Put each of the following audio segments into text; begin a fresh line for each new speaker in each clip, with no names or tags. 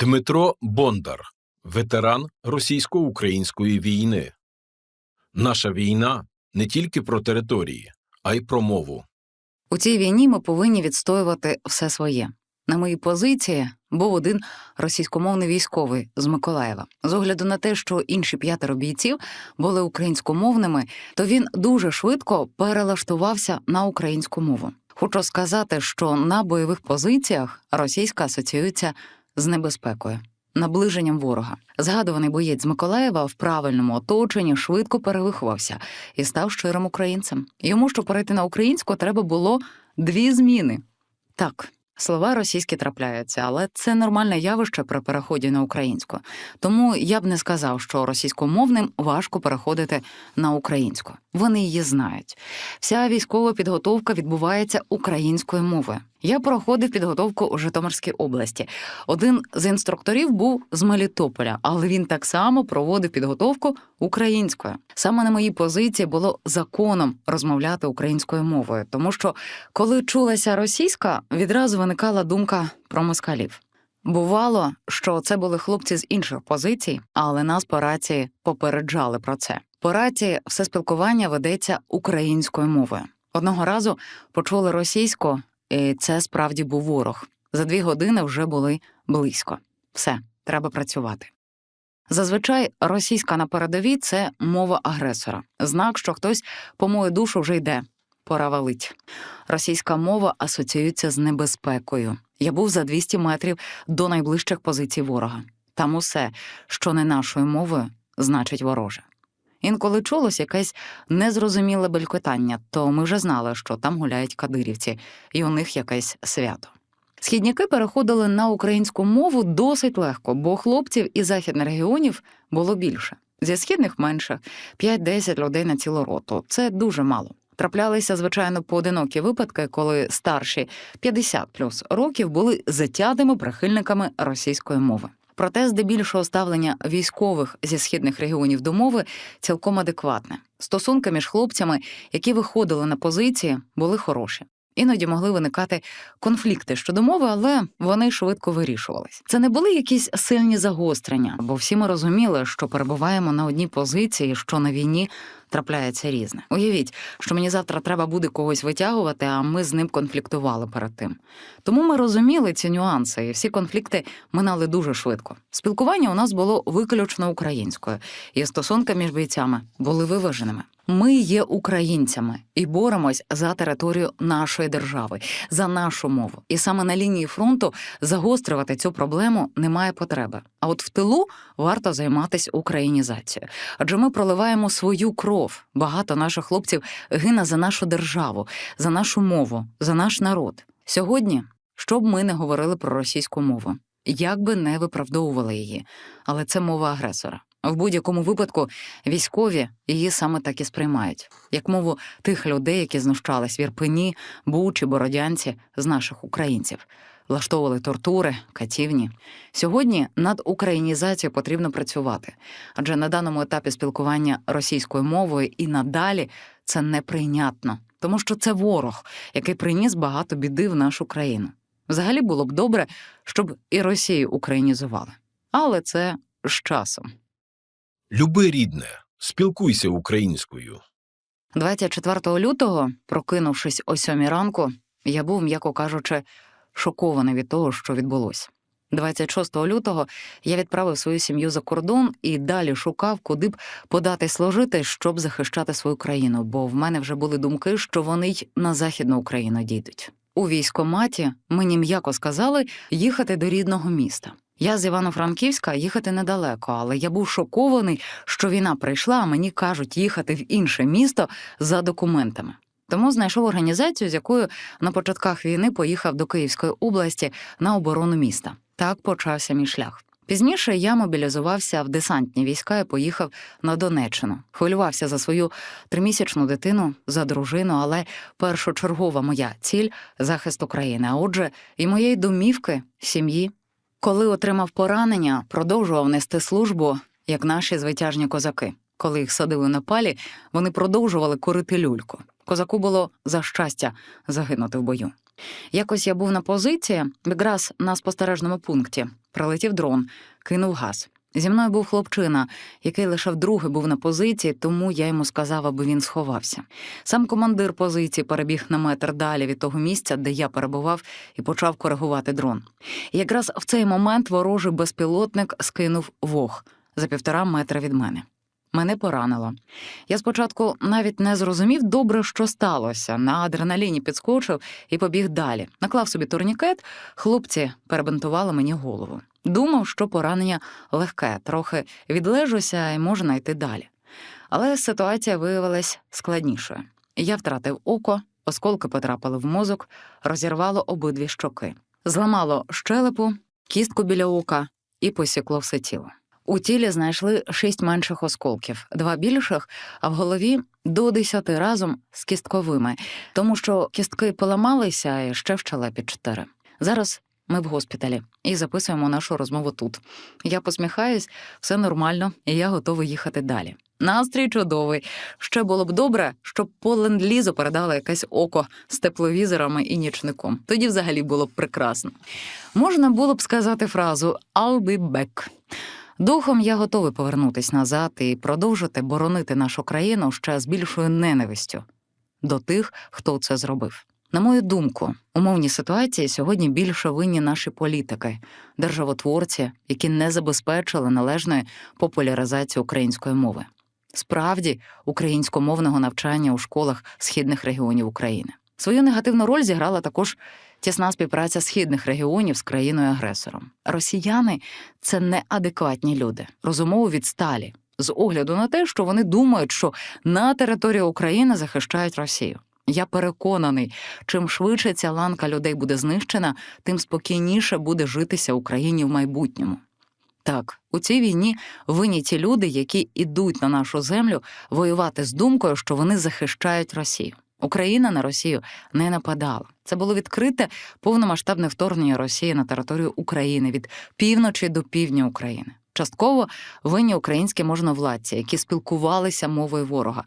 Дмитро Бондар, ветеран російсько-української війни. Наша війна не тільки про території, а й про мову.
У цій війні ми повинні відстоювати все своє. На моїй позиції був один російськомовний військовий з Миколаєва. З огляду на те, що інші п'ятеро бійців були українськомовними, то він дуже швидко перелаштувався на українську мову. Хочу сказати, що на бойових позиціях російська асоціюється з небезпекою. Наближенням ворога згадуваний боєць з Миколаєва в правильному оточенні швидко перевиховався і став щирим українцем. Йому, щоб перейти на українську, треба було дві зміни. Так, слова російські трапляються, але це нормальне явище при переході на українську. Тому я б не сказав, що російськомовним важко переходити на українську. Вони її знають. Вся військова підготовка відбувається українською мовою. Я проходив підготовку у Житомирській області. Один з інструкторів був з Мелітополя, але він так само проводив підготовку українською. Саме на моїй позиції було законом розмовляти українською мовою, тому що коли чулася російська, відразу виникала думка про москалів. Бувало, що це були хлопці з інших позицій, але нас по рації попереджали про це. По рації все спілкування ведеться українською мовою. Одного разу почули російську, і це справді був ворог. За дві години вже були близько. Все, треба працювати. Зазвичай російська на передовій це мова агресора, знак, що хтось по мою душу вже йде, пора валить. Російська мова асоціюється з небезпекою. Я був за 200 метрів до найближчих позицій ворога. Там усе, що не нашою мовою, значить вороже. Інколи чулось якесь незрозуміле белькотання, то ми вже знали, що там гуляють кадирівці, і у них якесь свято. Східняки переходили на українську мову досить легко, бо хлопців із західних регіонів було більше. Зі східних менше 5-10 людей на цілу роту. Це дуже мало. Траплялися, звичайно, поодинокі випадки, коли старші 50 плюс років були затятими прихильниками російської мови. Проте, здебільшого ставлення військових зі східних регіонів до мови цілком адекватне. Стосунки між хлопцями, які виходили на позиції, були хороші. Іноді могли виникати конфлікти щодо мови, але вони швидко вирішувались. Це не були якісь сильні загострення, бо всі ми розуміли, що перебуваємо на одній позиції, що на війні трапляється різне. Уявіть, що мені завтра треба буде когось витягувати, а ми з ним конфліктували перед тим. Тому ми розуміли ці нюанси, і всі конфлікти минали дуже швидко. Спілкування у нас було виключно українською, і стосунки між бійцями були виваженими. Ми є українцями і боремось за територію нашої держави, за нашу мову. І саме на лінії фронту загострювати цю проблему немає потреби. А от в тилу варто займатися українізацією, адже ми проливаємо свою кров. Багато наших хлопців гине за нашу державу, за нашу мову, за наш народ. Сьогодні, щоб ми не говорили про російську мову, як би не виправдовували її, але це мова агресора. В будь-якому випадку військові її саме так і сприймають, як мову тих людей, які знущались в Ірпені, Бучі, Бородянці з наших українців, влаштовували тортури, катівні. Сьогодні над українізацією потрібно працювати, адже на даному етапі спілкування російською мовою і надалі це неприйнятно, тому що це ворог, який приніс багато біди в нашу країну. Взагалі було б добре, щоб і Росію українізували, але це з часом.
Люби рідне, спілкуйся українською.
24 лютого, прокинувшись о сьомій ранку, я був, м'яко кажучи, шокований від того, що відбулося. 26 лютого я відправив свою сім'ю за кордон і далі шукав, куди б подати служити, щоб захищати свою країну, бо в мене вже були думки, що вони й на Західну Україну дійдуть. У військоматі мені м'яко сказали їхати до рідного міста. Я з Івано-Франківська їхати недалеко, але я був шокований, що війна прийшла, а мені кажуть їхати в інше місто за документами. Тому знайшов організацію, з якою на початках війни поїхав до Київської області на оборону міста. Так почався мій шлях. Пізніше я мобілізувався в десантні війська і поїхав на Донеччину. Хвилювався за свою тримісячну дитину, за дружину, але першочергова моя ціль захист України. А отже, і моєї домівки, сім'ї. Коли отримав поранення, продовжував нести службу, як наші звитяжні козаки. Коли їх садили на палі, вони продовжували курити люльку. Козаку було за щастя загинути в бою. Якось я був на позиції, якраз на спостережному пункті. прилетів дрон, кинув газ. Зі мною був хлопчина, який лише вдруге був на позиції, тому я йому сказав, аби він сховався. Сам командир позиції перебіг на метр далі від того місця, де я перебував, і почав коригувати дрон. І якраз в цей момент ворожий безпілотник скинув вог за півтора метра від мене. Мене поранило. Я спочатку навіть не зрозумів добре, що сталося. На адреналіні підскочив і побіг далі. Наклав собі турнікет, хлопці перебинтували мені голову. Думав, що поранення легке, трохи відлежуся і можна йти далі. Але ситуація виявилась складнішою. Я втратив око, осколки потрапили в мозок, розірвало обидві щоки, зламало щелепу, кістку біля ока і посікло все тіло. У тілі знайшли шість менших осколків, два більших, а в голові до десяти разом з кістковими, тому що кістки поламалися і ще в щелепі чотири. Зараз ми в госпіталі і записуємо нашу розмову тут. Я посміхаюсь, все нормально, і я готовий їхати далі. Настрій чудовий. Ще було б добре, щоб по ленд-лізу передали якесь око з тепловізорами і нічником. Тоді взагалі було б прекрасно. Можна було б сказати фразу «I'll be back». Духом я готовий повернутись назад і продовжити боронити нашу країну ще з більшою ненавистю до тих, хто це зробив. На мою думку, умовні ситуації сьогодні більше винні наші політики, державотворці, які не забезпечили належної популяризації української мови. Справді, українськомовного навчання у школах східних регіонів України. Свою негативну роль зіграла також тісна співпраця східних регіонів з країною-агресором. Росіяни це неадекватні люди, розумово відсталі, з огляду на те, що вони думають, що на території України захищають Росію. Я переконаний, чим швидше ця ланка людей буде знищена, тим спокійніше буде житися Україні в майбутньому. Так, у цій війні винні ті люди, які ідуть на нашу землю воювати з думкою, що вони захищають Росію. Україна на Росію не нападала. Це було відкрите повномасштабне вторгнення Росії на територію України від півночі до півдня України. Частково винні українські можновладці, які спілкувалися мовою ворога.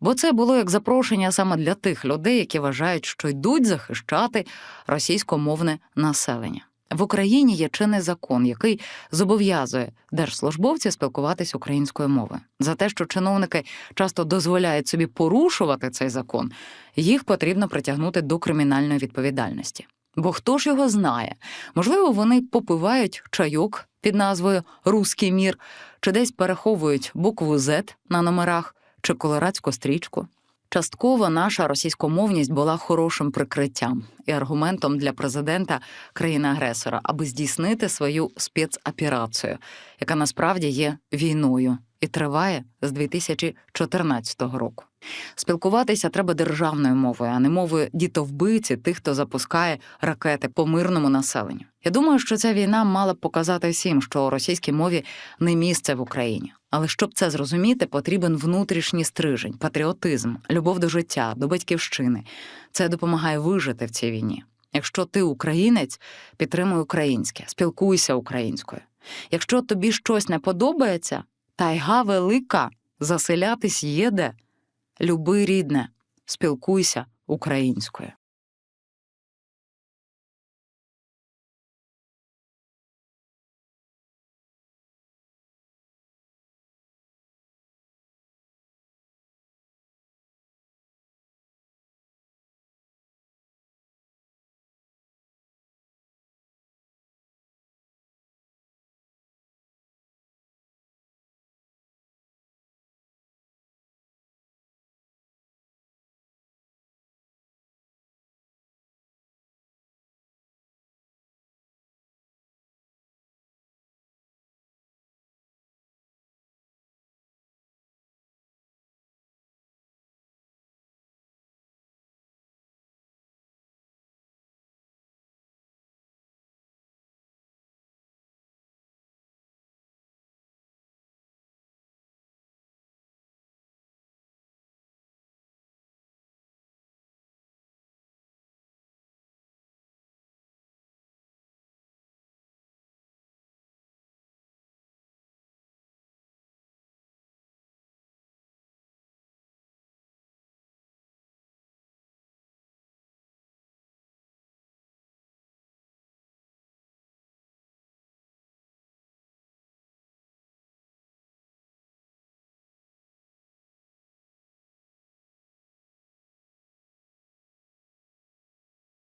Бо це було як запрошення саме для тих людей, які вважають, що йдуть захищати російськомовне населення. В Україні є чинний закон, який зобов'язує держслужбовців спілкуватись українською мовою. За те, що чиновники часто дозволяють собі порушувати цей закон, їх потрібно притягнути до кримінальної відповідальності. Бо хто ж його знає? Можливо, вони попивають чайок під назвою Руський мір, чи десь переховують букву Z на номерах, чи колорадську стрічку. Частково наша російськомовність була хорошим прикриттям і аргументом для президента країни-агресора, аби здійснити свою спецоперацію, яка насправді є війною і триває з 2014 року. Спілкуватися треба державною мовою, а не мовою дітовбиці, тих, хто запускає ракети по мирному населенню. Я думаю, що ця війна мала б показати всім, що у російській мові не місце в Україні. Але щоб це зрозуміти, потрібен внутрішній стрижень, патріотизм, любов до життя, до батьківщини. Це допомагає вижити в цій війні. Якщо ти українець, підтримуй українське, спілкуйся українською. Якщо тобі щось не подобається, тайга велика, заселятись є де. Люби рідне, спілкуйся українською.